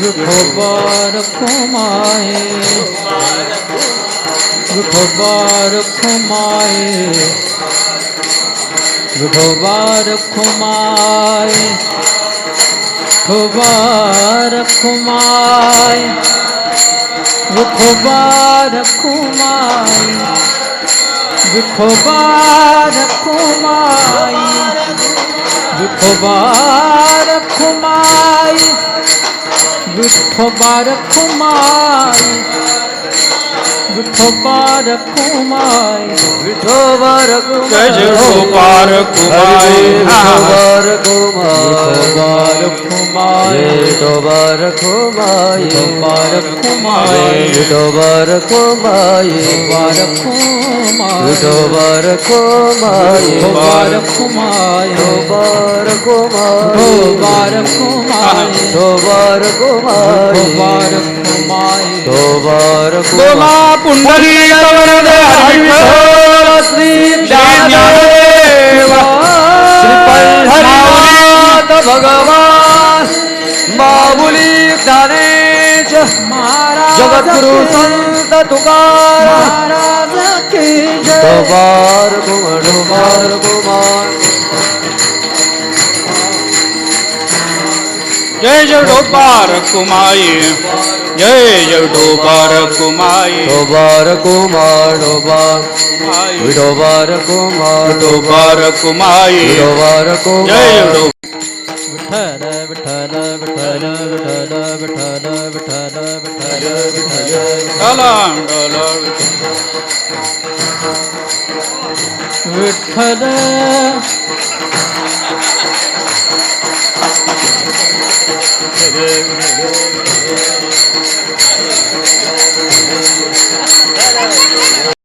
খবর কমায়ে খবর কমায়ে খবর কমায়ে খবর কমায়ে খবর কমায়ে विखोबार कुमाई विखोबार विठो बार कुमार विठो बार कुमार कुमारी बार कुमार विठोबार बार हाँ। कुमार कुमारी बार कुमार खुमाए दोबार खुमाए दोबार खुमाए दोबार खुमाए दोबार खुमाए दोबार खुमाए दोबार खुमाए दोबार खुमाए दोबार खुमाए दोबार खुमाए दोबार खुमाए दोबार खुमा बार वरद हरि श्री बार पंडरी भगवान ज्ञानेश जगतगुरु संत तुकार। जय। जडो डोबार कुमाई। जय जय डोबार कुमाई। डोबार कुमार डोबार। डोबार कुमार डोबार। कुमाई। डोबार कुमार। जय ਵਿਠਲ ਵਿਠਲ ਵਿਠਲ ਵਿਠਲ ਵਿਠਲ ਵਿਠਲ ਵਿਠਲ ਵਿਠਲ। ਕਲਾਂਡਲ ਵਿਠਲ। ਵਿਠਲ